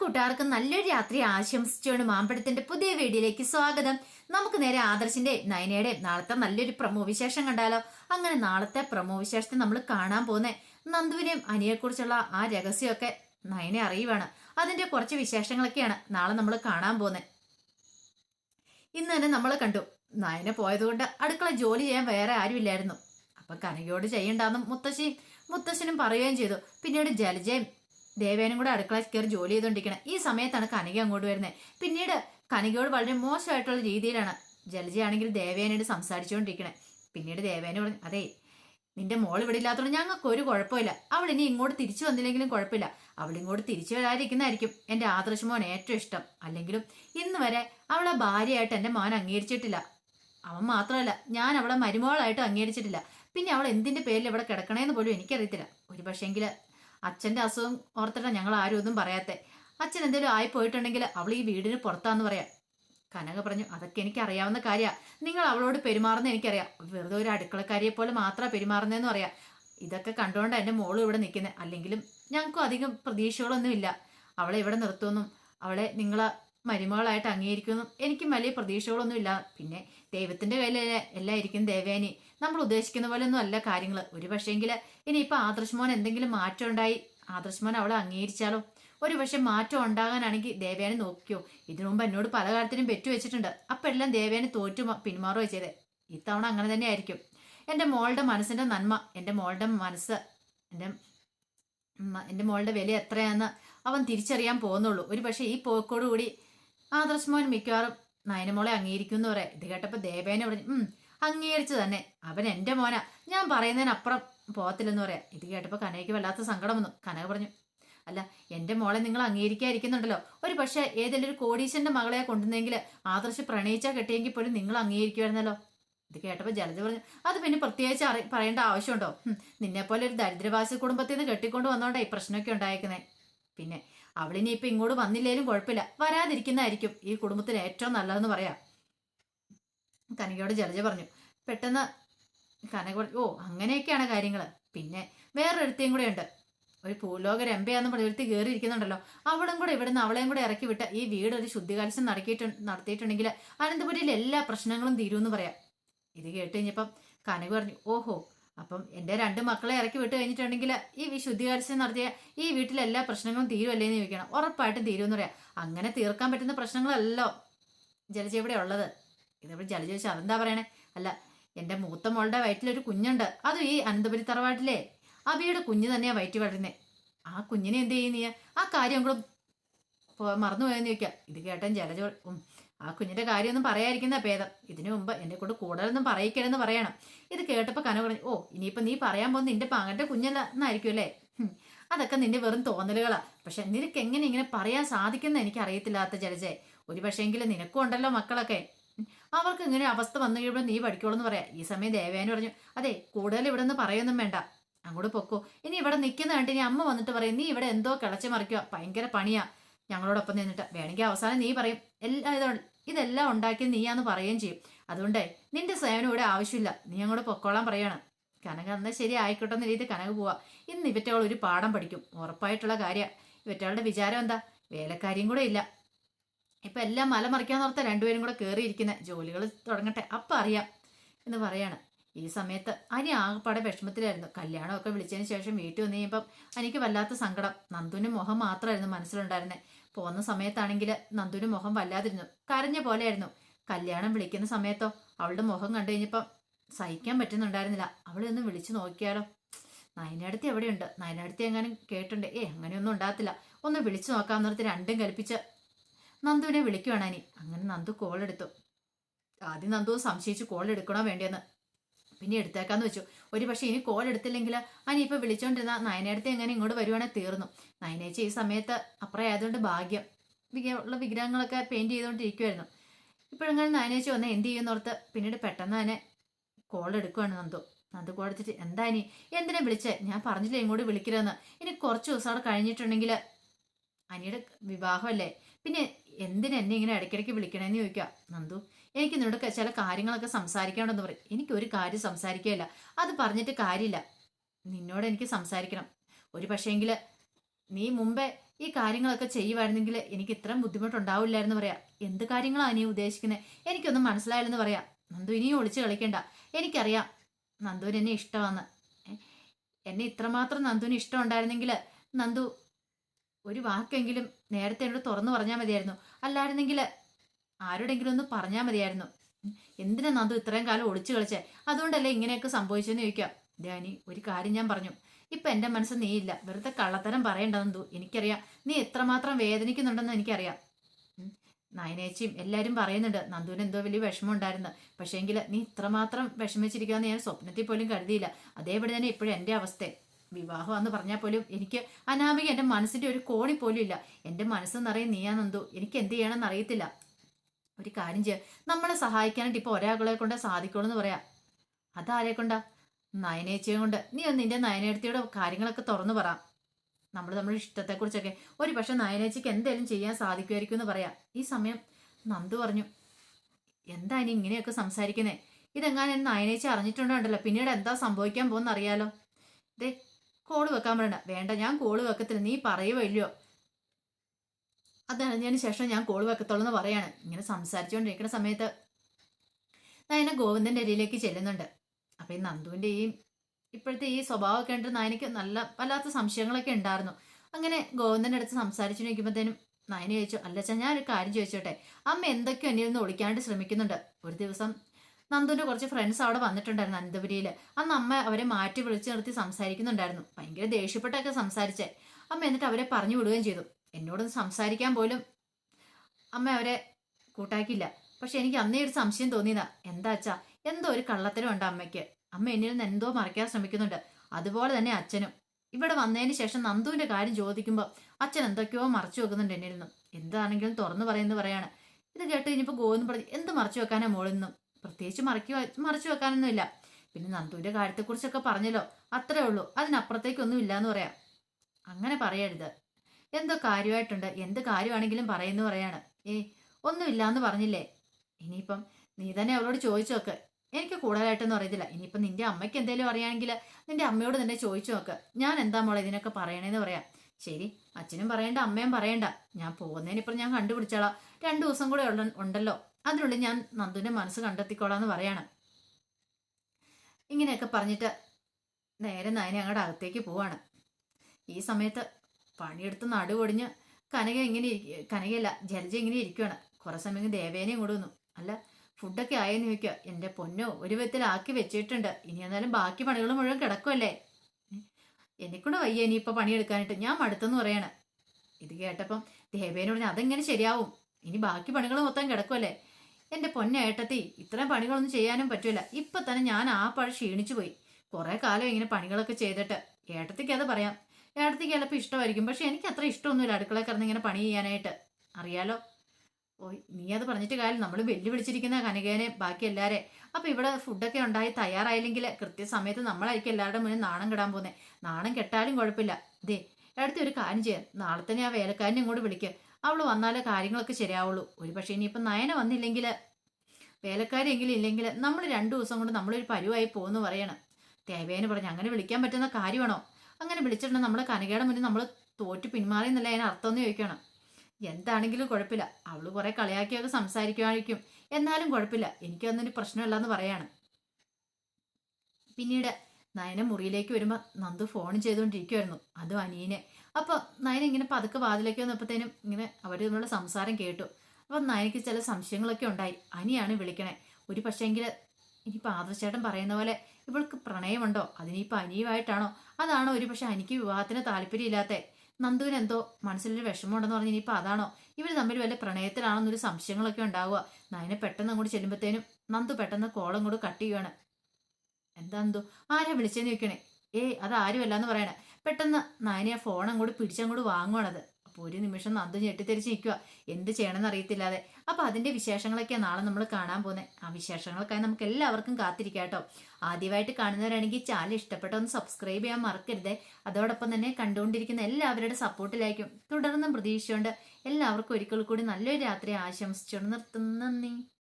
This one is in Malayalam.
കൂട്ടുകാർക്ക് നല്ലൊരു രാത്രി ആശംസിച്ചുകൊണ്ട് മാമ്പഴത്തിന്റെ പുതിയ വീഡിയോയിലേക്ക് സ്വാഗതം. നമുക്ക് നേരെ ആദർശിന്റെ നയനയുടെ നാളത്തെ നല്ലൊരു പ്രമോ വിശേഷം കണ്ടാലോ? അങ്ങനെ നാളത്തെ പ്രമോ വിശേഷത്തെ നമ്മൾ കാണാൻ പോകുന്നേ നന്ദുവിനെയും അനിയെക്കുറിച്ചുള്ള ആ രഹസ്യമൊക്കെ നയനെ അറിയുവാണ്. അതിന്റെ കുറച്ച് വിശേഷങ്ങളൊക്കെയാണ് നാളെ നമ്മൾ കാണാൻ പോകുന്നത് ഇന്ന് തന്നെ നമ്മൾ കണ്ടു. നയനെ പോയതുകൊണ്ട് അടുക്കള ജോലി ചെയ്യാൻ വേറെ ആരുമില്ലായിരുന്നു. അപ്പൊ കനകയോട് ചെയ്യണ്ടെന്നും മുത്തശ്ശിയും മുത്തശ്ശനും പറയുകയും ചെയ്തു. പിന്നീട് ജലജയും ദേവേനും കൂടെ അടുക്കളയിൽ കയറി ജോലി ചെയ്തുകൊണ്ടിരിക്കണം ഈ സമയത്താണ് കനക അങ്ങോട്ട് വരുന്നത് പിന്നീട് കനകയോട് വളരെ മോശമായിട്ടുള്ള രീതിയിലാണ് ജലജയാണെങ്കിൽ ദേവേനോട് സംസാരിച്ചുകൊണ്ടിരിക്കണേ പിന്നീട് ദേവേന പറഞ്ഞു അതെ നിന്റെ മോൾ ഇവിടെ ഇല്ലാത്തതുകൊണ്ട് ഞങ്ങൾക്ക് ഒരു കുഴപ്പമില്ല. അവൾ ഇനി ഇങ്ങോട്ട് തിരിച്ചു വന്നില്ലെങ്കിലും കുഴപ്പമില്ല. അവൾ ഇങ്ങോട്ട് തിരിച്ചു വരാതിരിക്കുന്നതായിരിക്കും എന്റെ ആദർശ മോൻ ഏറ്റവും ഇഷ്ടം. അല്ലെങ്കിലും ഇന്ന് വരെ അവളെ ഭാര്യയായിട്ട് എന്റെ മോൻ അംഗീകരിച്ചിട്ടില്ല. അവൻ മാത്രമല്ല ഞാൻ അവളെ മരുമോളായിട്ട് അംഗീകരിച്ചിട്ടില്ല. പിന്നെ അവൾ എന്തിന്റെ പേരിൽ ഇവിടെ കിടക്കണേന്ന് പോലും എനിക്കറിയത്തില്ല. ഒരു പക്ഷേങ്കിൽ അച്ഛന്റെ അസുഖം ഓർത്തിട്ടാണ് ഞങ്ങൾ ആരും ഒന്നും പറയാത്തെ. അച്ഛൻ എന്തെങ്കിലും ആയി പോയിട്ടുണ്ടെങ്കിൽ അവൾ ഈ വീടിന് പുറത്താന്ന് പറയാം. കനക പറഞ്ഞു അതൊക്കെ എനിക്ക് അറിയാവുന്ന കാര്യമാണ് നിങ്ങൾ അവളോട് പെരുമാറുന്ന എനിക്കറിയാം. വെറുതെ ഒരു അടുക്കളക്കാരിയെ പോലെ മാത്രമാണ് പെരുമാറുന്നതെന്ന് പറയാം. ഇതൊക്കെ കണ്ടുകൊണ്ട് എന്റെ മോളും ഇവിടെ നിൽക്കുന്നത് അല്ലെങ്കിലും ഞങ്ങൾക്കും അധികം പ്രതീക്ഷകളൊന്നുമില്ല. അവളെ ഇവിടെ നിർത്തുമെന്നും അവളെ നിങ്ങളെ മരുമകളായിട്ട് അംഗീകരിക്കുമെന്നും എനിക്കും വലിയ പ്രതീക്ഷകളൊന്നുമില്ല. പിന്നെ ദൈവത്തിന്റെ കയ്യിലല്ലേ എല്ലാം ഇരിക്കും ദേവേനി. നമ്മൾ ഉദ്ദേശിക്കുന്ന പോലെ ഒന്നും അല്ല കാര്യങ്ങൾ ഒരു പക്ഷേങ്കിൽ ഇനിയിപ്പോൾ ആദർശ് എന്തെങ്കിലും മാറ്റം ഉണ്ടായി ആദർശ് മോൻ അവളെ അംഗീകരിച്ചാലോ? ഒരു പക്ഷെ മാറ്റം ഉണ്ടാകാനാണെങ്കിൽ ദേവേനെ നോക്കിയോ ഇതിനു മുമ്പ് എന്നോട് പല കാര്യത്തിനും പെറ്റു വെച്ചിട്ടുണ്ട്. അപ്പം എല്ലാം ദേവേനെ തോറ്റു പിന്മാറുകയോ ചെയ്തേ. ഇത്തവണ അങ്ങനെ തന്നെ ആയിരിക്കും. എന്റെ മോളുടെ മനസ്സിന്റെ നന്മ എന്റെ മോളുടെ മനസ്സ് എന്റെ എന്റെ മോളുടെ വില എത്രയാണെന്ന് അവൻ തിരിച്ചറിയാൻ പോകുന്നുള്ളൂ. ഒരു പക്ഷേ ഈ പോക്കോടുകൂടി ആദർശ് മോൻ മിക്കവാറും നയനമോളെ അംഗീകരിക്കും എന്ന് പറയാം. ഇത് കേട്ടപ്പോൾ ദേവേനെ പറഞ്ഞു അംഗീകരിച്ചു തന്നെ. അവൻ എന്റെ മോന. ഞാൻ പറയുന്നതിനപ്പുറം പോകത്തില്ലെന്ന് പറയാം. ഇത് കേട്ടപ്പോൾ കനയ്ക്ക് വല്ലാത്ത സങ്കടം വന്നു. കനക പറഞ്ഞു അല്ല എന്റെ മോളെ നിങ്ങൾ അംഗീകരിക്കാതിരിക്കുന്നുണ്ടല്ലോ. ഒരു പക്ഷേ ഏതെങ്കിലും ഒരു കോടീശന്റെ മകളെ കൊണ്ടുവന്നെങ്കിൽ ആദർശ് പ്രണയിച്ചാൽ കെട്ടിയെങ്കിൽ പോലും നിങ്ങൾ അംഗീകരിക്കുമായിരുന്നല്ലോ. ഇത് കേട്ടപ്പോൾ ജലജ പറഞ്ഞു അത് പിന്നെ പ്രത്യേകിച്ച് അറി പറയേണ്ട ആവശ്യമുണ്ടോ? നിന്നെ പോലെ ഒരു ദരിദ്രവാസി കുടുംബത്തിൽ നിന്ന് കെട്ടിക്കൊണ്ട് വന്നോണ്ടാ ഈ പ്രശ്നമൊക്കെ ഉണ്ടായേക്കുന്നത് പിന്നെ അവളിനി ഇപ്പൊ ഇങ്ങോട്ട് വന്നില്ലേലും കുഴപ്പമില്ല. വരാതിരിക്കുന്നതായിരിക്കും ഈ കുടുംബത്തിന് ഏറ്റവും നല്ലതെന്ന് പറയാം. കനകയോട് ജലജ പറഞ്ഞു പെട്ടെന്ന് കനക ഓ അങ്ങനെയൊക്കെയാണ് കാര്യങ്ങൾ പിന്നെ വേറൊരുത്തേയും കൂടെ ഉണ്ട്. ഒരു ഭൂലോക രമ്പയാന്ന് പറഞ്ഞ ഒരുത്തി കയറി ഇരിക്കുന്നുണ്ടല്ലോ അവളും കൂടെ ഇവിടുന്ന് അവളെയും കൂടെ ഇറക്കി വിട്ട ഈ വീട് ഒരു ശുദ്ധികാലസം നടക്കിയിട്ട് നടത്തിയിട്ടുണ്ടെങ്കിൽ അനന്തപുരിയിൽ എല്ലാ പ്രശ്നങ്ങളും തീരുമെന്ന് പറയാം. ഇത് കേട്ട് കഴിഞ്ഞപ്പം കനക പറഞ്ഞു ഓഹോ അപ്പം എന്റെ രണ്ട് മക്കളെ ഇറക്കി വിട്ട് കഴിഞ്ഞിട്ടുണ്ടെങ്കിൽ ഈ ശുദ്ധികാലസം നടത്തിയ ഈ വീട്ടിലെ എല്ലാ പ്രശ്നങ്ങളും തീരുമല്ലേ എന്ന് ചോദിക്കണം. ഉറപ്പായിട്ടും തീരുമെന്ന് പറയാം. അങ്ങനെ തീർക്കാൻ പറ്റുന്ന പ്രശ്നങ്ങളല്ലോ ജലജ ഇവിടെ ഉള്ളത്. ഇതിവിടെ ജലജ ചോദിച്ചു അതെന്താ പറയണേ? അല്ല എന്റെ മൂത്ത മോളുടെ വയറ്റിലൊരു കുഞ്ഞുണ്ട്. അതും ഈ അനന്തപുരി തറവാട്ടിലെ. അബിയുടെ കുഞ്ഞ് തന്നെയാ വയറ്റി വളരുന്നത് ആ കുഞ്ഞിനെ എന്ത് ചെയ്യും നീ ആ കാര്യം കൂടെ മറന്നുപോയെന്ന് ചോദിക്കുക ഇത് കേട്ടൻ ജലജ ആ കുഞ്ഞിന്റെ കാര്യമൊന്നും പറയാതിരിക്കുന്ന ഭേദം. ഇതിനു മുമ്പ് എന്നെ കൊണ്ട് കൂടുതലൊന്നും പറയിക്കരുതെന്ന് പറയണം. ഇത് കേട്ടപ്പോൾ കന പറഞ്ഞു ഓ ഇനിയിപ്പോൾ നീ പറയാൻ പോകുന്ന നിന്റെ പാങ്ങന്റെ കുഞ്ഞല്ല എന്നായിരിക്കും അല്ലേ? അതൊക്കെ നിന്റെ വെറും തോന്നലുകളാ. പക്ഷെ നിനക്ക് എങ്ങനെ ഇങ്ങനെ പറയാൻ സാധിക്കുന്ന എനിക്ക് അറിയത്തില്ലാത്ത ജലജെ. ഒരു പക്ഷേങ്കിലും നിനക്കും ഉണ്ടല്ലോ മക്കളൊക്കെ. അവർക്ക് ഇങ്ങനെ അവസ്ഥ വന്നു കഴിയുമ്പോൾ നീ പഠിക്കോളൂ എന്ന് പറയാം. ഈ സമയം ദേവേന പറഞ്ഞു അതെ കൂടുതൽ ഇവിടെ നിന്ന് പറയൊന്നും വേണ്ട. അങ്ങോട്ട് പൊക്കോ. ഇനി ഇവിടെ നിൽക്കുന്ന കണ്ട് അമ്മ വന്നിട്ട് പറയും നീ ഇവിടെ എന്തോ കിളച്ച് മറിക്കുക ഭയങ്കര പണിയാ. ഞങ്ങളോടൊപ്പം നിന്നിട്ട് വേണമെങ്കിൽ അവസാനം നീ പറയും എല്ലാ ഇതോ ഇതെല്ലാം ഉണ്ടാക്കി നീയാന്ന് പറയുകയും ചെയ്യും. അതുകൊണ്ട് നിന്റെ സേവനം ഇവിടെ ആവശ്യമില്ല. നീ അങ്ങോട്ട് പൊക്കോളാൻ പറയാണ്. കനക എന്നാൽ ശരി ആയിക്കോട്ടെ എന്ന രീതിയിൽ കനക പോവാ. ഇന്ന് ഇവറ്റകൾ ഒരു പാഠം പഠിക്കും. ഉറപ്പായിട്ടുള്ള കാര്യം. ഇവറ്റകളുടെ വിചാരം എന്താ? വേലക്കാരിയും കൂടെ ഇല്ല. ഇപ്പൊ എല്ലാം മല മറിക്കാൻ ഓർത്ത രണ്ടുപേരും കൂടെ കയറിയിരിക്കുന്ന ജോലികൾ തുടങ്ങട്ടെ. അപ്പം അറിയാം എന്ന് പറയാണ്. ഈ സമയത്ത് അനി ആകെപ്പാടെ വിഷമത്തിലായിരുന്നു. കല്യാണമൊക്കെ വിളിച്ചതിന് ശേഷം വീട്ടിൽ വന്നു കഴിയുമ്പം എനിക്ക് വല്ലാത്ത സങ്കടം. നന്ദുവിന്റെ മുഖം മാത്രമായിരുന്നു മനസ്സിലുണ്ടായിരുന്നത് പോകുന്ന സമയത്താണെങ്കിൽ നന്ദുവിന്റെ മുഖം വല്ലാതിരുന്നു. കരഞ്ഞ പോലെയായിരുന്നു. കല്യാണം വിളിക്കുന്ന സമയത്തോ അവളുടെ മുഖം കണ്ടു കഴിഞ്ഞപ്പം സഹിക്കാൻ പറ്റുന്നുണ്ടായിരുന്നില്ല. അവളെ ഒന്ന് വിളിച്ചു നോക്കിയാലോ? നയനടുത്ത് എവിടെയുണ്ട്? നയനടുത്ത് എങ്ങാനും കേട്ടുണ്ട് ഏ അങ്ങനെയൊന്നും ഉണ്ടാകത്തില്ല. ഒന്ന് വിളിച്ചു നോക്കാമെന്നോർത്ത് നിർത്തി രണ്ടും കൽപ്പിച്ച് നന്ദുവിനെ വിളിക്കുവാണ് അനി അങ്ങനെ നന്ദു കോൾ എടുത്തു. ആദ്യം നന്ദു സംശയിച്ചു കോൾ എടുക്കണോ വേണ്ടിയെന്ന്. പിന്നെ എടുത്തേക്കാന്ന് വെച്ചു. ഒരു പക്ഷേ ഇനി കോൾ എടുത്തില്ലെങ്കിൽ അനി ഇപ്പൊ വിളിച്ചോണ്ടിരുന്ന നയനേടത്തെ എങ്ങനെ ഇങ്ങോട്ട് വരുവാണെങ്കിൽ തീർന്നു. നയനേച്ച ഈ സമയത്ത് അപ്പുറം ഭാഗ്യം. ഉള്ള വിഗ്രഹങ്ങളൊക്കെ പെയിന്റ് ചെയ്തുകൊണ്ടിരിക്കുമായിരുന്നു ഇപ്പോഴെങ്ങനെ നയനേച്ച വന്ന് എന്ത് ചെയ്യുന്നോർത്ത് പിന്നീട് പെട്ടെന്ന് തന്നെ കോൾ എടുക്കുവാണ് നന്ദു. നന്ദു കോൾ എടുത്തിട്ട് എന്താ ഇനി? എന്തിനെ വിളിച്ചേ? ഞാൻ പറഞ്ഞില്ല ഇങ്ങോട്ട് വിളിക്കരുതെന്ന്. ഇനി കുറച്ച് ദിവസം അവിടെ കഴിഞ്ഞിട്ടുണ്ടെങ്കിൽ അനിയുടെ വിവാഹമല്ലേ? പിന്നെ എന്തിനാ എന്നെ ഇങ്ങനെ ഇടയ്ക്കിടയ്ക്ക് വിളിക്കണേന്ന് ചോദിക്കുക നന്ദു എനിക്ക് നിന്നോട് ചില കാര്യങ്ങളൊക്കെ സംസാരിക്കാനുണ്ടെന്ന് പറയും. എനിക്ക് ഒരു കാര്യം സംസാരിക്കുകയില്ല അത് പറഞ്ഞിട്ട് കാര്യമില്ല. നിന്നോട് എനിക്ക് സംസാരിക്കണം. ഒരു പക്ഷേങ്കിൽ നീ മുമ്പേ ഈ കാര്യങ്ങളൊക്കെ ചെയ്യുമായിരുന്നെങ്കിൽ എനിക്ക് ഇത്രയും ബുദ്ധിമുട്ടുണ്ടാവില്ലായിരുന്നു പറയാം. എന്ത് കാര്യങ്ങളാണ് നീ ഉദ്ദേശിക്കുന്നത് എനിക്കൊന്നും മനസ്സിലായില്ലെന്ന് പറയാം. നന്ദു ഇനിയും ഒളിച്ച് കളിക്കണ്ട. എനിക്കറിയാം നന്ദുവിന് എന്നെ ഇഷ്ടമാണ് എന്നെ ഇത്രമാത്രം നന്ദുവിന് ഇഷ്ടം ഉണ്ടായിരുന്നെങ്കിൽ നന്ദു ഒരു വാക്കെങ്കിലും നേരത്തെ എന്നോട് തുറന്നു പറഞ്ഞാൽ മതിയായിരുന്നു. അല്ലായിരുന്നെങ്കിൽ ആരോടെങ്കിലും ഒന്ന് പറഞ്ഞാൽ മതിയായിരുന്നു. എന്തിനാ നന്ദു ഇത്രയും കാലം ഒളിച്ചു കളിച്ചേ? അതുകൊണ്ടല്ലേ ഇങ്ങനെയൊക്കെ സംഭവിച്ചെന്ന് ചോദിക്കാം. ധ്യാനി ഒരു കാര്യം ഞാൻ പറഞ്ഞു. ഇപ്പൊ എന്റെ മനസ്സ് നീയില്ല. വെറുതെ കള്ളത്തരം പറയണ്ട നന്ദു. എനിക്കറിയാം. നീ എത്രമാത്രം വേദനിക്കുന്നുണ്ടെന്ന് എനിക്കറിയാം. നയനേച്ചിയും എല്ലാവരും പറയുന്നുണ്ട് നന്ദുവിന് എന്തോ വലിയ വിഷമം ഉണ്ടായിരുന്നു പക്ഷേങ്കിൽ നീ ഇത്രമാത്രം വിഷമിച്ചിരിക്കാന്ന് ഞാൻ സ്വപ്നത്തിൽ പോലും കരുതിയില്ല. അതേപടി തന്നെ ഇപ്പോഴും എന്റെ അവസ്ഥ. വിവാഹമാണെന്ന് പറഞ്ഞാൽ പോലും എനിക്ക് അനാമിക എന്റെ മനസ്സിന്റെ ഒരു കോണി പോലും ഇല്ല. എന്റെ മനസ്സെന്നറിയാൻ നീയാണെന്തോ നീയാ എനിക്ക് എന്ത് ചെയ്യണമെന്ന് അറിയത്തില്ല. ഒരു കാര്യം ചെയ്യുക നമ്മളെ സഹായിക്കാനായിട്ട് ഇപ്പോൾ ഒരാളെ കൊണ്ട് സാധിക്കുള്ളൂ എന്ന് പറയാം. അതാരെ കൊണ്ടാ? നയനേച്ചയും കൊണ്ട്. നീ ഒന്ന് നിന്റെ നയനേടത്തിയുടെ കാര്യങ്ങളൊക്കെ തുറന്നു പറ. നമ്മൾ നമ്മുടെ ഇഷ്ടത്തെക്കുറിച്ചൊക്കെ. ഒരു പക്ഷെ നയനേച്ചയ്ക്ക് എന്തെങ്കിലും ചെയ്യാൻ സാധിക്കുമായിരിക്കും എന്ന് പറയാം. ഈ സമയം നന്ദു പറഞ്ഞു എന്താ ഇനി ഇങ്ങനെയൊക്കെ സംസാരിക്കുന്നേ? ഇതെങ്ങാനും നയനേച്ചി അറിഞ്ഞിട്ടുണ്ടോ പിന്നീട് എന്താ സംഭവിക്കാൻ പോകുന്ന അറിയാലോ ദേ കോൾ വെക്കാൻ പറയണ്ട. വേണ്ട ഞാൻ കോൾ വെക്കത്തില്ല. നീ പറയുമല്ലോ അതറിഞ്ഞതിന് ശേഷം ഞാൻ കോൾ വെക്കത്തുള്ളൂ എന്ന് പറയാണ്. ഇങ്ങനെ സംസാരിച്ചുകൊണ്ടിരിക്കുന്ന സമയത്ത് നയന ഗോവിന്ദന്റെ അരിയിലേക്ക് ചെല്ലുന്നുണ്ട്. അപ്പൊ ഈ നന്ദുവിന്റെ ഈ ഇപ്പോഴത്തെ ഈ സ്വഭാവമൊക്കെ കണ്ടിട്ട് നയനയ്ക്ക് നല്ല വല്ലാത്ത സംശയങ്ങളൊക്കെ ഉണ്ടായിരുന്നു. അങ്ങനെ ഗോവിന്ദന്റെ അടുത്ത് സംസാരിച്ചു നോക്കുമ്പോഴത്തേനും നയന ചോദിച്ചു അല്ലച്ചാ ഞാൻ ഒരു കാര്യം ചോദിച്ചോട്ടെ? അമ്മ എന്തൊക്കെയോ എന്നിൽ നിന്ന് ഒളിക്കാണ്ട് ശ്രമിക്കുന്നുണ്ട്. ഒരു ദിവസം നന്ദുവിന്റെ കുറച്ച് ഫ്രണ്ട്സ് അവിടെ വന്നിട്ടുണ്ടായിരുന്നു അനന്തപുരിയിൽ അന്ന് അമ്മ അവരെ മാറ്റി വിളിച്ചു നിർത്തി സംസാരിക്കുന്നുണ്ടായിരുന്നു. ഭയങ്കര ദേഷ്യപ്പെട്ടൊക്കെ സംസാരിച്ചേ. അമ്മ എന്നിട്ട് അവരെ പറഞ്ഞു വിടുകയും ചെയ്തു. എന്നോടൊന്ന് സംസാരിക്കാൻ പോലും അമ്മ അവരെ കൂട്ടാക്കിയില്ല. പക്ഷെ എനിക്ക് അന്നേ ഒരു സംശയം തോന്നിയതാ. എന്താ അച്ഛാ? എന്തോ ഒരു കള്ളത്തരം ഉണ്ട് അമ്മയ്ക്ക്. അമ്മ എന്നിൽ നിന്ന് എന്തോ മറയ്ക്കാൻ ശ്രമിക്കുന്നുണ്ട്. അതുപോലെ തന്നെ അച്ഛനും. ഇവിടെ വന്നതിന് ശേഷം നന്ദുവിന്റെ കാര്യം ചോദിക്കുമ്പോൾ അച്ഛൻ എന്തൊക്കെയോ മറച്ചു വെക്കുന്നുണ്ട് എന്നിൽ നിന്നും. എന്താണെങ്കിലും തുറന്നു പറയുന്നത് പറയാണ്. ഇത് കേട്ട് കഴിഞ്ഞപ്പോൾ ഗോവിന്ദ് പറഞ്ഞു എന്ത് മറച്ചു വെക്കാനാ മോളിൽ നിന്നും? പ്രത്യേകിച്ച് മറക്കി മറച്ചു വെക്കാനൊന്നുമില്ല. പിന്നെ നന്ദുവിന്റെ കാര്യത്തെക്കുറിച്ചൊക്കെ പറഞ്ഞല്ലോ. അത്രേ ഉള്ളൂ. അതിനപ്പുറത്തേക്കൊന്നും ഇല്ല എന്ന് പറയാം. അങ്ങനെ പറയരുത്. എന്തോ കാര്യമായിട്ടുണ്ട്. എന്ത് കാര്യമാണെങ്കിലും പറയുന്നു പറയാണ്. ഏ ഒന്നുമില്ലാന്ന് പറഞ്ഞില്ലേ? ഇനിയിപ്പം നീ തന്നെ അവളോട് ചോദിച്ചു നോക്ക്. എനിക്ക് കൂടുതലായിട്ടൊന്നും അറിയത്തില്ല. ഇനിയിപ്പം നിന്റെ അമ്മയ്ക്ക് എന്തെങ്കിലും അറിയാമെങ്കിൽ നിന്റെ അമ്മയോട് തന്നെ ചോദിച്ചു നോക്ക്. ഞാൻ എന്താ മോളെ ഇതിനൊക്കെ പറയണേന്ന് പറയാം. ശരി അച്ഛനും പറയണ്ട അമ്മയും പറയണ്ട. ഞാൻ പോകുന്നതിനിപ്പം ഞാൻ കണ്ടുപിടിച്ചോളാം. രണ്ടു ദിവസം കൂടെ ഉണ്ടല്ലോ. അതിനുള്ളിൽ ഞാൻ നന്ദുവിന്റെ മനസ്സ് കണ്ടെത്തിക്കോളാന്ന് പറയാണ്. ഇങ്ങനെയൊക്കെ പറഞ്ഞിട്ട് നേരെ നയനെ അങ്ങോട്ട് അകത്തേക്ക് പോവാണ്. ഈ സമയത്ത് പണിയെടുത്ത് നടുവൊടിഞ്ഞ് കനക ഇങ്ങനെ കനകയല്ല ജലജ ഇങ്ങനെ ഇരിക്കുകയാണ് കുറെ സമയം ദേവേനയും വന്നു. അല്ല ഫുഡൊക്കെ ആയെന്ന് ചോദിക്കുക എന്റെ പൊന്നോ ഒരു വിധത്തിലാക്കി വെച്ചിട്ടുണ്ട്. ഇനി എന്നാലും ബാക്കി പണികൾ മുഴുവൻ കിടക്കുമല്ലേ എന്നെക്കൊണ്ട് വയ്യ ഇനിയിപ്പൊ പണിയെടുക്കാനായിട്ട്. ഞാൻ മടുത്തെന്ന് പറയാണ്. ഇത് കേട്ടപ്പം ദേവേനോട് അതെങ്ങനെ ശരിയാവും? ഇനി ബാക്കി പണികൾ മൊത്തം കിടക്കുമല്ലേ എന്റെ പൊന്നേട്ടത്തി ഇത്രയും പണികളൊന്നും ചെയ്യാനും പറ്റൂല. ഇപ്പൊ തന്നെ ഞാൻ ആ പഴ ക്ഷീണിച്ചു പോയി. കുറെ കാലം ഇങ്ങനെ പണികളൊക്കെ ചെയ്തിട്ട് ഏട്ടത്തിക്ക് അത് പറയാം. ഏട്ടത്തിക്ക് ചിലപ്പോൾ ഇഷ്ടമായിരിക്കും പക്ഷെ എനിക്ക് അത്ര ഇഷ്ടമൊന്നുമില്ല അടുക്കള കിടന്ന് ഇങ്ങനെ പണി ചെയ്യാനായിട്ട്. അറിയാലോ? ഓ നീ അത് പറഞ്ഞിട്ട് കാര്യം നമ്മൾ വെല്ലു വിളിച്ചിരിക്കുന്ന കനകേനെ ബാക്കി എല്ലാരെ. അപ്പൊ ഇവിടെ ഫുഡൊക്കെ ഉണ്ടായി തയ്യാറായില്ലെങ്കിൽ കൃത്യസമയത്ത് നമ്മളായിരിക്കും എല്ലാവരുടെ മുന്നിൽ നാണം കെടാൻ പോകുന്നത് നാണം കെട്ടാലും കുഴപ്പമില്ല. ദേ അടുത്ത ഒരു കാര്യം ചെയ്യാം. നാളെ തന്നെ ആ വേലക്കാരനെ ഇങ്ങോട്ട് വിളിക്കുക അവൾ വന്നാലേ കാര്യങ്ങളൊക്കെ ശരിയാവുള്ളൂ. ഒരു പക്ഷേ ഇനിയിപ്പം നയന വന്നില്ലെങ്കിൽ വേലക്കാരെങ്കിലും ഇല്ലെങ്കിൽ നമ്മൾ രണ്ടു ദിവസം കൊണ്ട് നമ്മളൊരു പരുവായി പോകുന്നു പറയണം. ദേവേന പറഞ്ഞു അങ്ങനെ വിളിക്കാൻ പറ്റുന്ന കാര്യമാണോ? അങ്ങനെ വിളിച്ചിട്ടുണ്ടെങ്കിൽ നമ്മൾ കനകയുടെ മുന്നിൽ നമ്മൾ തോറ്റ് പിന്മാറി എന്നല്ല അതിന് അർത്ഥം എന്ന് ചോദിക്കണം. എന്താണെങ്കിലും കുഴപ്പമില്ല. അവൾ കുറെ കളിയാക്കിയൊക്കെ സംസാരിക്കുമായിരിക്കും എന്നാലും കുഴപ്പമില്ല. എനിക്കൊന്നൊരു പ്രശ്നമില്ല എന്ന് പറയാണ്. പിന്നീട് നയന മുറിയിലേക്ക് വരുമ്പോൾ നന്ദു ഫോൺ ചെയ്തുകൊണ്ടിരിക്കുമായിരുന്നു അതും അനിയനെ. അപ്പോൾ നയന ഇങ്ങനെ പതുക്കെ വാതിലേക്ക് വന്നപ്പോഴത്തേനും ഇങ്ങനെ അവർ തമ്മിലുള്ള സംസാരം കേട്ടു. അപ്പം നയനയ്ക്ക് ചില സംശയങ്ങളൊക്കെ ഉണ്ടായി. അനിയാണ് വിളിക്കണേ. ഒരു പക്ഷേങ്കിൽ ഇനിയിപ്പോൾ ആദർശേട്ടൻ പറയുന്ന പോലെ ഇവൾക്ക് പ്രണയമുണ്ടോ? അതിനിപ്പോൾ അനിയുമായിട്ടാണോ? അതാണോ ഒരു പക്ഷെ അനിക്ക് വിവാഹത്തിന് താല്പര്യമില്ലാത്ത? നന്ദുവിന് എന്തോ മനസ്സിലൊരു വിഷമമുണ്ടെന്ന് പറഞ്ഞ് ഇനിയിപ്പോൾ അതാണോ? ഇവർ തമ്മിൽ വല്ല പ്രണയത്തിലാണോ എന്നൊരു സംശയങ്ങളൊക്കെ ഉണ്ടാവുക. നയനെ പെട്ടെന്ന് അങ്ങോട്ട് ചെല്ലുമ്പോഴത്തേനും നന്ദു പെട്ടെന്ന് കോളം കൂടെ കട്ട് ചെയ്യുവാണ്. എന്താ ആരെ വിളിച്ചെന്ന് ചോദിക്കണേ? ഏയ് അത് ആരുമല്ല എന്ന് പറയണേ. പെട്ടെന്ന് നയനെ ആ ഫോൺ അങ്ങോട്ട് പിടിച്ചങ്ങോട്ട് വാങ്ങുവാണത്. അപ്പോൾ ഒരു നിമിഷം നന്ദു ഞെട്ടിത്തെരിച്ച് നിൽക്കുക എന്ത് ചെയ്യണമെന്ന് അറിയത്തില്ലാതെ. അപ്പോൾ അതിന്റെ വിശേഷങ്ങളൊക്കെ നാളെ നമ്മൾ കാണാൻ പോകുന്നത് ആ വിശേഷങ്ങൾക്കായി നമുക്ക് എല്ലാവർക്കും കാത്തിരിക്കാം കേട്ടോ. ആദ്യമായിട്ട് കാണുന്നവരാണെങ്കിൽ ചാനൽ ഇഷ്ടപ്പെട്ട ഒന്ന് സബ്സ്ക്രൈബ് ചെയ്യാൻ മറക്കരുതേ. അതോടൊപ്പം തന്നെ കണ്ടുകൊണ്ടിരിക്കുന്ന എല്ലാവരുടെ സപ്പോർട്ടിലായിരിക്കും തുടർന്നും പ്രതീക്ഷിച്ചുകൊണ്ട് എല്ലാവർക്കും ഒരിക്കൽ കൂടി നല്ലൊരു രാത്രി ആശംസിച്ചുകൊണ്ട് നിർത്തുന്നു. നന്ദി.